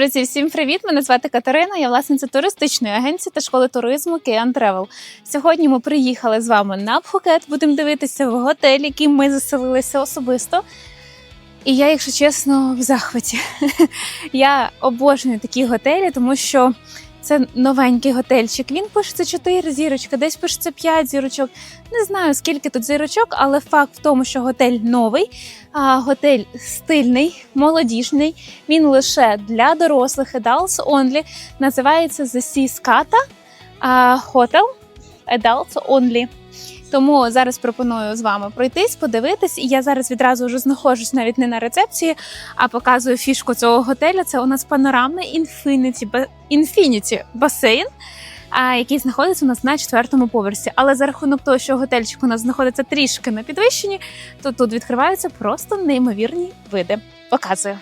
Друзі, всім привіт! Мене звати Катерина. Я власниця туристичної агенції та школи туризму Киан Travel. Сьогодні ми приїхали з вами на Пхукет. Будемо дивитися в готель, який ми заселилися особисто. І я, якщо чесно, в захваті. Я обожнюю такі готелі, тому що це новенький готельчик. Він пишеться 4 зірочки, десь пишеться 5 зірочок. Не знаю скільки тут зірочок, але факт в тому, що готель новий, а готель стильний, молодіжний. Він лише для дорослих adults only. Називається The Sea Scata Hotel Adults Only. Тому зараз пропоную з вами пройтись, подивитись. І я зараз відразу вже знаходжусь навіть не на рецепції, а показую фішку цього готелю. Це у нас панорамний ба- басейн, який знаходиться у нас на четвертому поверсі. Але за рахунок того, що готельчик у нас знаходиться трішки на підвищенні, то тут відкриваються просто неймовірні види. Показую.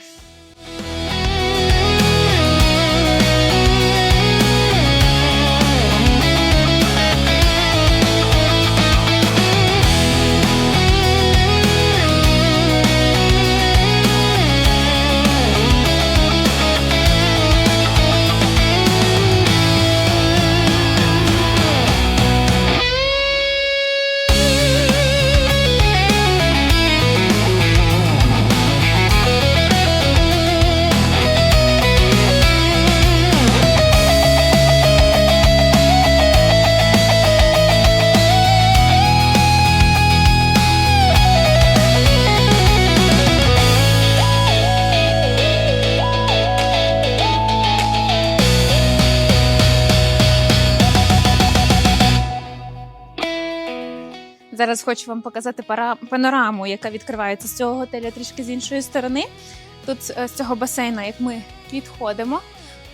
Зараз хочу вам показати пара- панораму, яка відкривається з цього готеля трішки з іншої сторони. Тут е, з цього басейна, як ми підходимо,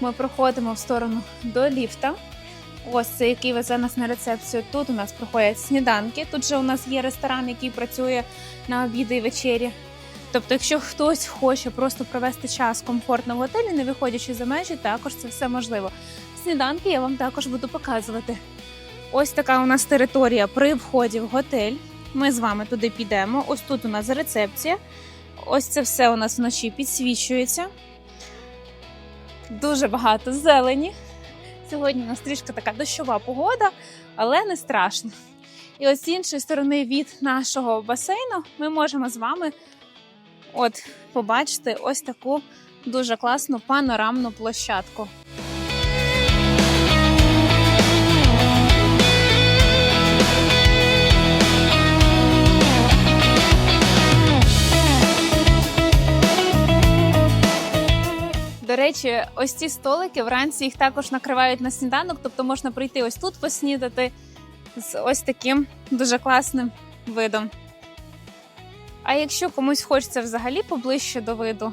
ми проходимо в сторону до ліфта. Ось це який везе нас на рецепцію. Тут у нас проходять сніданки. Тут же у нас є ресторан, який працює на обіди і вечері. Тобто, якщо хтось хоче просто провести час комфортно в готелі, не виходячи за межі, також це все можливо. Сніданки я вам також буду показувати. Ось така у нас територія при вході в готель. Ми з вами туди підемо. Ось тут у нас рецепція. Ось це все у нас вночі підсвічується. Дуже багато зелені. Сьогодні у нас трішки така дощова погода, але не страшно. І ось з іншої сторони від нашого басейну ми можемо з вами от побачити ось таку дуже класну панорамну площадку. До речі, ось ці столики вранці їх також накривають на сніданок, тобто можна прийти ось тут поснідати з ось таким дуже класним видом. А якщо комусь хочеться взагалі поближче до виду,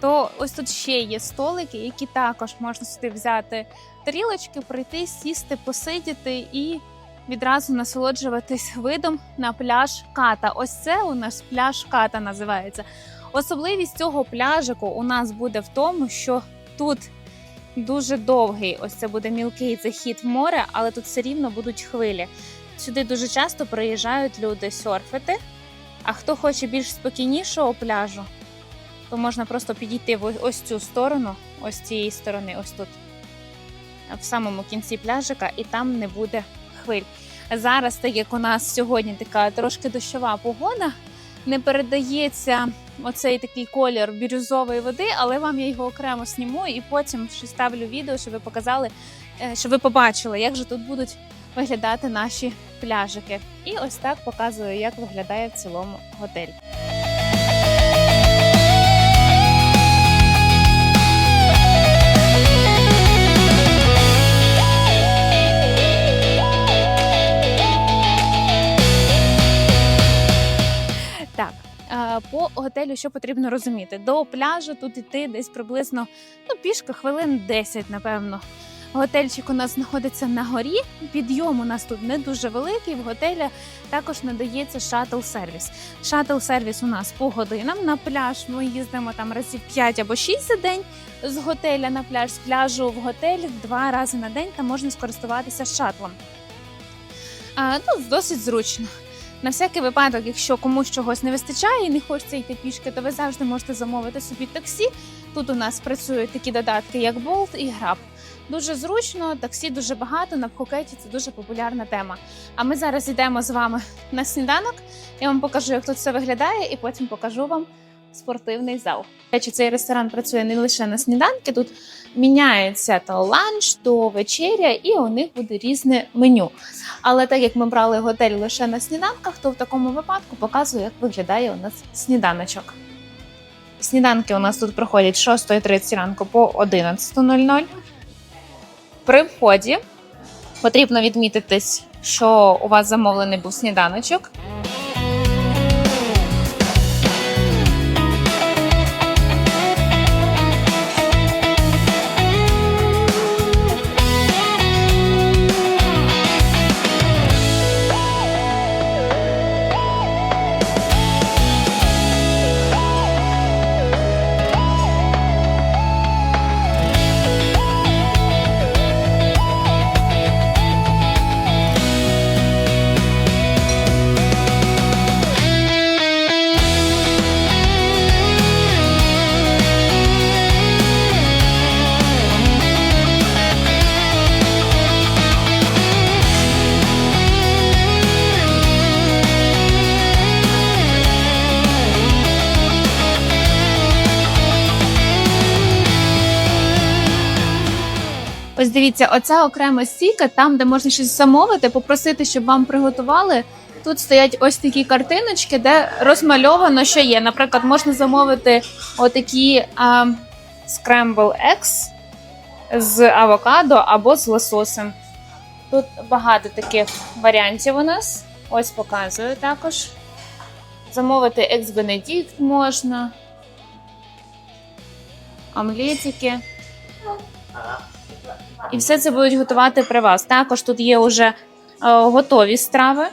то ось тут ще є столики, які також можна сюди взяти тарілочки, прийти, сісти, посидіти і відразу насолоджуватись видом на пляж ката. Ось це у нас пляж ката називається. Особливість цього пляжику у нас буде в тому, що тут дуже довгий, ось це буде мілкий захід в море, але тут все рівно будуть хвилі. Сюди дуже часто приїжджають люди серфити. А хто хоче більш спокійнішого пляжу, то можна просто підійти в ось цю сторону, ось цієї сторони, ось тут, в самому кінці пляжика, і там не буде хвиль. Зараз, так як у нас сьогодні така трошки дощова погода, не передається оцей такий колір бірюзової води, але вам я його окремо сніму і потім ще ставлю відео, щоб ви показали, що щоб ви побачили, як же тут будуть виглядати наші пляжики. І ось так показую, як виглядає в цілому готель. По готелю що потрібно розуміти? До пляжу тут іти десь приблизно ну, пішки хвилин 10, напевно. Готельчик у нас знаходиться на горі. Підйом у нас тут не дуже великий. В готелі також надається шатл сервіс. Шатл сервіс у нас по годинам. На пляж ми їздимо там разів 5 або 6 за день. З готеля на пляж, з пляжу в готель два рази на день там можна скористуватися шатлом. А, ну, досить зручно. На всякий випадок, якщо комусь чогось не вистачає і не хочеться йти пішки, то ви завжди можете замовити собі таксі Тут у нас працюють такі додатки, як Bolt і Grab. Дуже зручно, таксі дуже багато. На Пхукеті це дуже популярна тема. А ми зараз йдемо з вами на сніданок. Я вам покажу, як тут все виглядає, і потім покажу вам спортивний зал. Речі, цей ресторан працює не лише на сніданки. Тут міняється то ланч, то вечеря, і у них буде різне меню. Але так як ми брали готель лише на сніданках, то в такому випадку показую, як виглядає у нас сніданочок. Сніданки у нас тут проходять з 6.30 ранку по 11.00. При вході потрібно відмітитись, що у вас замовлений був сніданочок. Ось дивіться, оця окрема стійка, там, де можна щось замовити, попросити, щоб вам приготували. Тут стоять ось такі картиночки, де розмальовано, що є. Наприклад, можна замовити отакі а, scramble eggs з авокадо або з лососем. Тут багато таких варіантів у нас. Ось показую також. Замовити екс бенедикт можна. Омлетики. І все це будуть готувати при вас. Також тут є вже е, готові страви.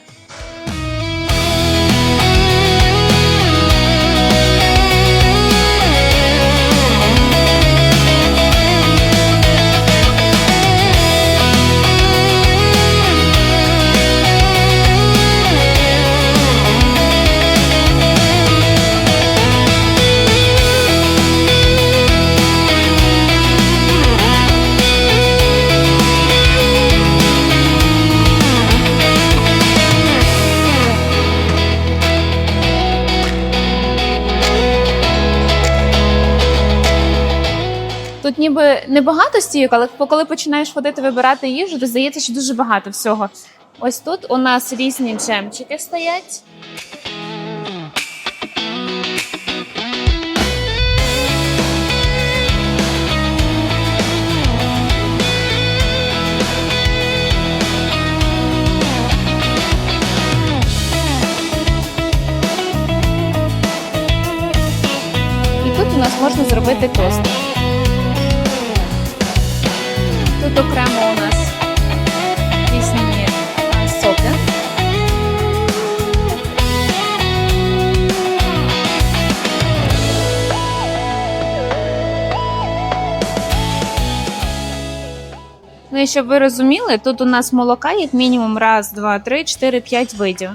Ніби небагато стійок, але коли починаєш ходити вибирати їжу, то здається, що дуже багато всього. Ось тут у нас різні джемчики стоять. І тут у нас можна зробити тост. Тут окремо у нас різні соки. Ну і щоб ви розуміли, тут у нас молока як мінімум раз, два, три, чотири, п'ять видів.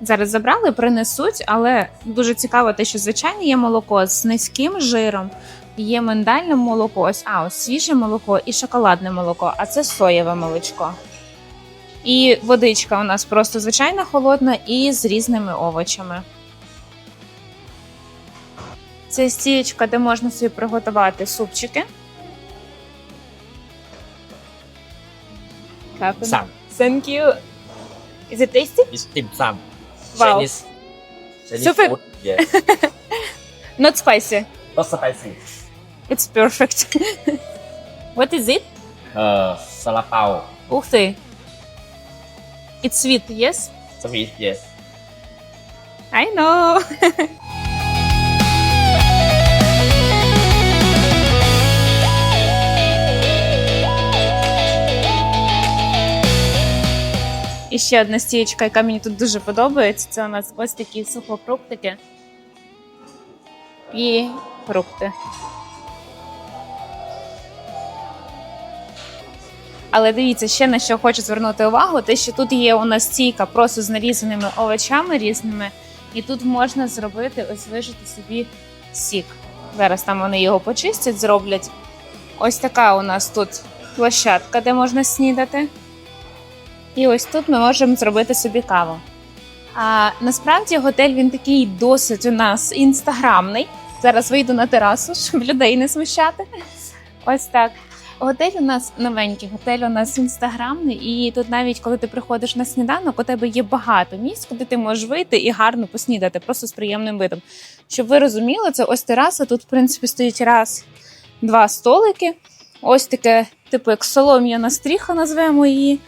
Зараз забрали, принесуть, але дуже цікаво те, що звичайно є молоко з низьким жиром, Є миндальне молоко, ось а ось свіже молоко і шоколадне молоко, а це соєве молочко. І водичка у нас просто звичайна холодна і з різними овочами. Це стієчка, де можна собі приготувати супчики. Sam. Thank you. Is it tasty? It's dim sum. Wow. Chinese. Chinese Super. food. Yes. Not spicy. Not spicy. It's perfect. What is it? Uh, salapao. Ух ти. It's sweet, yes? Sweet. Yes. I know. І ще одна стієчка, яка мені тут дуже подобається, це у нас ось такі сухофруктики і фрукти. Але дивіться, ще на що хочу звернути увагу, те, що тут є у нас стійка просто з нарізаними овочами різними, і тут можна зробити ось вижити собі сік. Зараз там вони його почистять, зроблять. Ось така у нас тут площадка, де можна снідати. І ось тут ми можемо зробити собі каву. А насправді готель він такий досить у нас інстаграмний. Зараз вийду на терасу, щоб людей не смущати. Ось так. Готель у нас новенький, готель у нас інстаграмний, і тут навіть коли ти приходиш на сніданок, у тебе є багато місць, куди ти можеш вийти і гарно поснідати, просто з приємним видом. Щоб ви розуміли, це ось тераса. Тут, в принципі, стоїть раз, два столики. Ось таке, типу, як солом'яна стріха, назвемо її.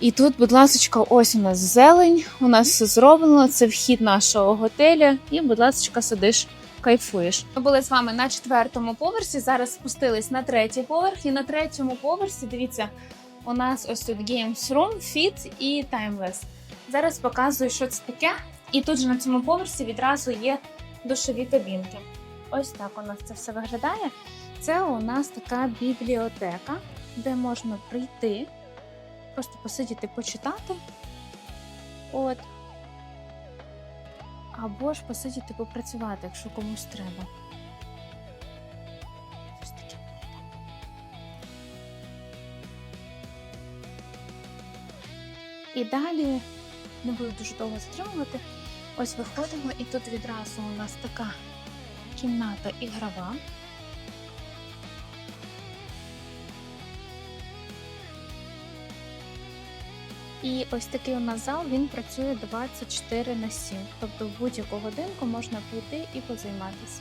І тут, будь ласка, ось у нас зелень, у нас все зроблено. Це вхід нашого готеля. І, будь ласка, сидиш, кайфуєш. Ми були з вами на четвертому поверсі. Зараз спустились на третій поверх. І на третьому поверсі, дивіться, у нас ось тут Games Room, Fit і Timeless. Зараз показую, що це таке. І тут же на цьому поверсі відразу є душові кабінки. Ось так у нас це все виглядає. Це у нас така бібліотека, де можна прийти, просто посидіти, почитати. От. Або ж посидіти попрацювати, якщо комусь треба. І далі не буду дуже довго затримувати. Ось виходимо, і тут відразу у нас така кімната ігрова. І ось такий у нас зал він працює 24 на 7. Тобто в будь-яку годинку можна прийти і позайматися.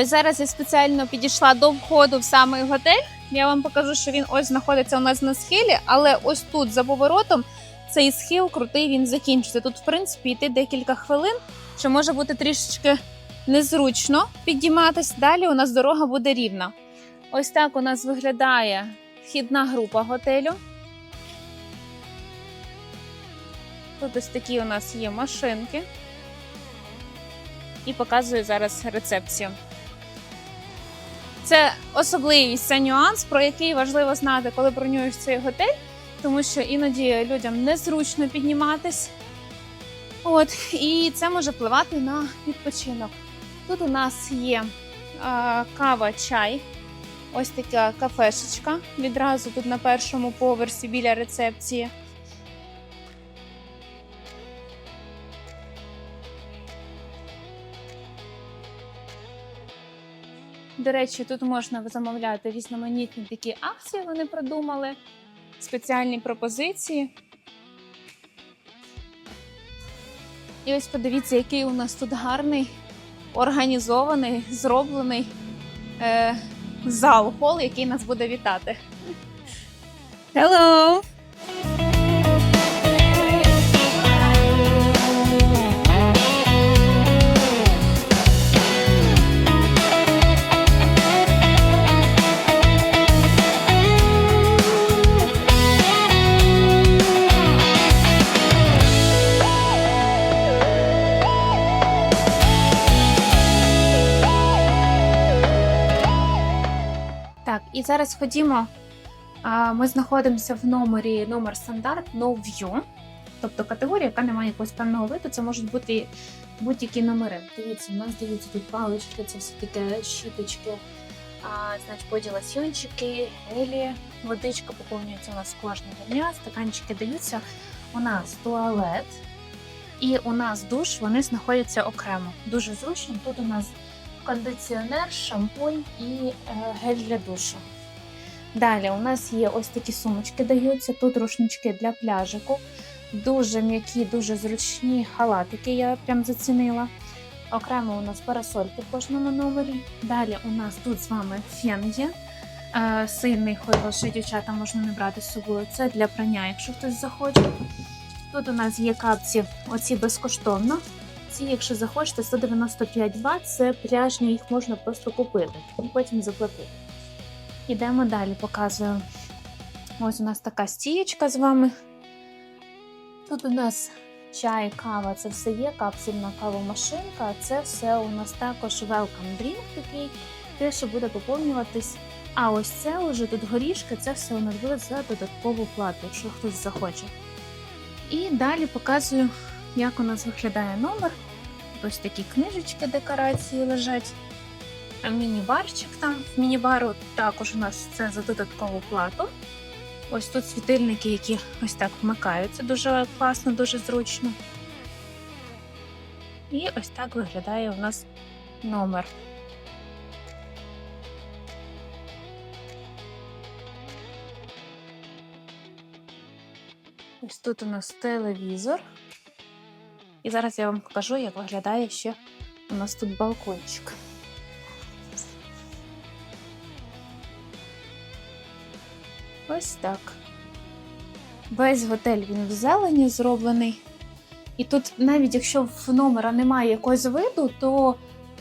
Ось зараз я спеціально підійшла до входу в самий готель. Я вам покажу, що він ось знаходиться у нас на схилі, але ось тут за поворотом цей схил крутий він закінчиться. Тут, в принципі, йти декілька хвилин, що може бути трішечки незручно підійматись. Далі у нас дорога буде рівна. Ось так у нас виглядає вхідна група готелю. Тут ось такі у нас є машинки. І показую зараз рецепцію. Це особливість, це нюанс, про який важливо знати, коли бронюєш цей готель, тому що іноді людям незручно підніматись. От, і це може впливати на відпочинок. Тут у нас є а, кава, чай, ось така кафешечка. Відразу тут на першому поверсі біля рецепції. До речі, тут можна замовляти різноманітні такі акції, вони придумали, спеціальні пропозиції. І ось подивіться, який у нас тут гарний, організований, зроблений е, зал, хол, який нас буде вітати. Hello! І зараз ходімо. Ми знаходимося в номері номер стандарт No View. Тобто категорія, яка не має якогось певного виду, це можуть бути будь-які номери. Дивіться, у нас дивіться тут палички, це все таке щіточки, значить, потім лосьончики, гелі, водичка поповнюється у нас кожного дня, стаканчики даються. У нас туалет і у нас душ, вони знаходяться окремо. Дуже зручно. Тут у нас кондиціонер, шампунь і е, гель для душу. Далі у нас є ось такі сумочки даються, тут рушнички для пляжику. Дуже м'які, дуже зручні халатики, я прям зацінила. Окремо у нас парасольки в кожному номері. Далі у нас тут з вами фен є. Е, сильний, хороший, дівчата можна не брати з собою. Це для прання, якщо хтось захоче. Тут у нас є капці, оці безкоштовно. Ці, якщо захочете, 195 Вт, це пляжні, їх можна просто купити і потім заплатити. Ідемо далі, показую. Ось у нас така стієчка з вами. Тут у нас чай, кава це все є, капсульна кавомашинка. Це все у нас також welcome drink такий, те, що буде поповнюватись. А ось це уже тут горішки, це все у нас буде за додаткову плату, якщо хтось захоче. І далі показую, як у нас виглядає номер. Ось такі книжечки, декорації лежать. Міні-барчик там. В міні-бару також у нас це за додаткову плату. Ось тут світильники, які ось так вмикаються. Дуже класно, дуже зручно. І ось так виглядає у нас номер. Ось тут у нас телевізор. І зараз я вам покажу, як виглядає ще у нас тут балкончик. Ось так. Весь готель він в зелені зроблений. І тут, навіть якщо в номера немає якогось виду, то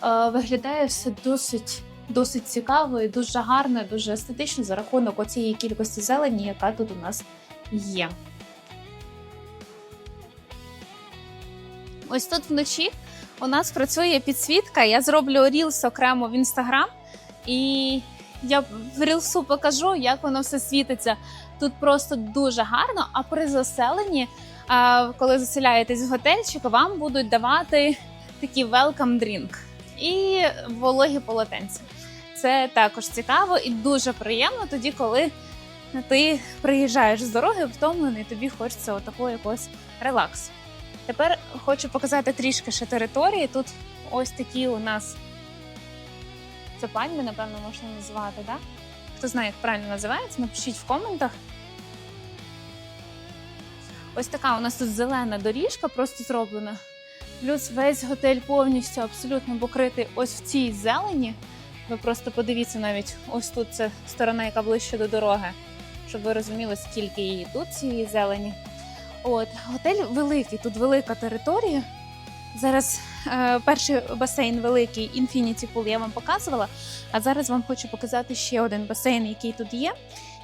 е, виглядає все досить, досить цікаво і дуже гарно, дуже естетично за рахунок оцієї кількості зелені, яка тут у нас є. Ось тут вночі у нас працює підсвітка. Я зроблю рілс окремо в інстаграм, і я в рілсу покажу, як воно все світиться. Тут просто дуже гарно. А при заселенні, коли заселяєтесь в готельчик, вам будуть давати такий welcome drink і вологі полотенця. Це також цікаво і дуже приємно тоді, коли ти приїжджаєш з дороги втомлений, тобі хочеться отакого якогось релаксу. Тепер хочу показати трішки ще території. Тут ось такі у нас це пальми, напевно, можна назвати, да? Хто знає, як правильно називається, напишіть в коментах. Ось така у нас тут зелена доріжка, просто зроблена. Плюс весь готель повністю абсолютно покритий ось в цій зелені. Ви просто подивіться навіть ось тут це сторона, яка ближче до дороги, щоб ви розуміли, скільки її тут цієї зелені. От готель великий, тут велика територія. Зараз е, перший басейн великий Infinity Pool я вам показувала. А зараз вам хочу показати ще один басейн, який тут є.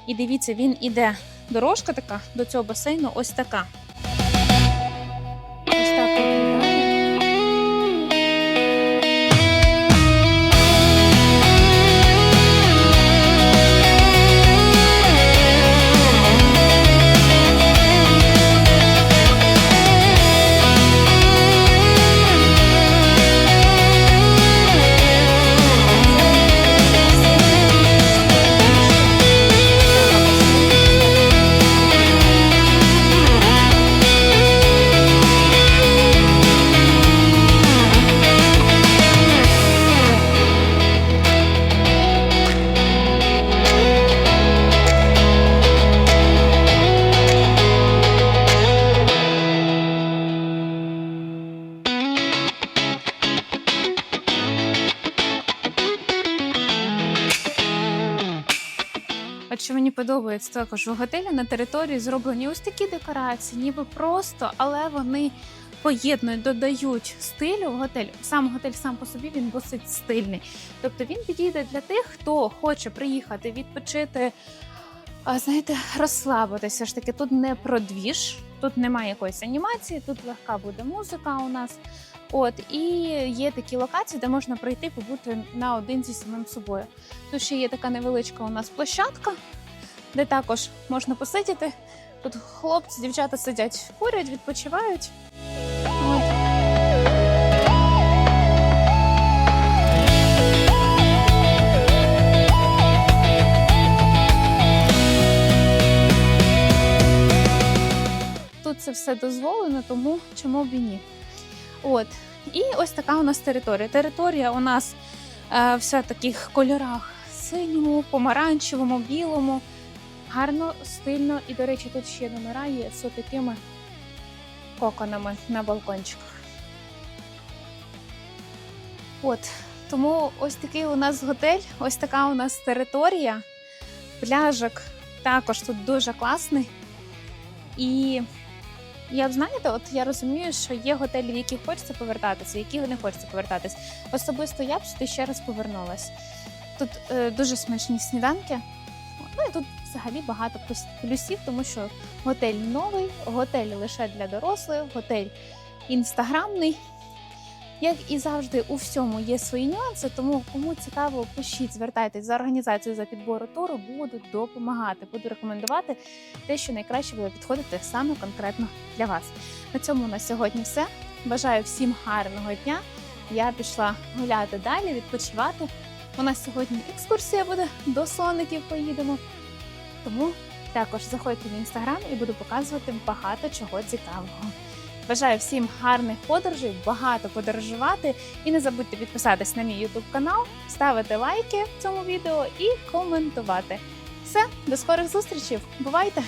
І дивіться, він іде дорожка така до цього басейну, ось така. От що мені подобається також в готелі на території зроблені ось такі декорації, ніби просто, але вони поєднують, додають стилю в готель. Сам готель сам по собі він досить стильний. Тобто він підійде для тих, хто хоче приїхати відпочити. А знаєте, розслабитися ж таки. Тут не про двіж, тут немає якоїсь анімації, тут легка буде музика у нас. От і є такі локації, де можна прийти побути наодинці зі самим собою. Тут ще є така невеличка у нас площадка, де також можна посидіти. Тут хлопці, дівчата сидять, курять, відпочивають. Тут це все дозволено, тому чому б і ні. От. І ось така у нас територія. Територія у нас е, вся в таких кольорах: синьому, помаранчевому, білому. Гарно, стильно. І, до речі, тут ще номера є з такими коконами на балкончиках. От. Тому ось такий у нас готель, ось така у нас територія. Пляжик також тут дуже класний. І я знаєте, от я розумію, що є готелі, в які хочеться повертатися, які не хочеться повертатись. Особисто я б сюди ще раз повернулась. Тут е, дуже смачні сніданки. Ну і тут взагалі багато плюс- плюсів, тому що готель новий, готель лише для дорослих, готель інстаграмний. Як і завжди, у всьому є свої нюанси, тому кому цікаво, пишіть, звертайтесь за організацію за підбору туру, буду допомагати, буду рекомендувати те, що найкраще буде підходити саме конкретно для вас. На цьому на сьогодні все. Бажаю всім гарного дня. Я пішла гуляти далі, відпочивати. У нас сьогодні екскурсія буде до соників. Поїдемо. Тому також заходьте в інстаграм і буду показувати багато чого цікавого. Бажаю всім гарних подорожей, багато подорожувати. І не забудьте підписатись на мій YouTube канал, ставити лайки цьому відео і коментувати. Все, до скорих зустрічей. Бувайте!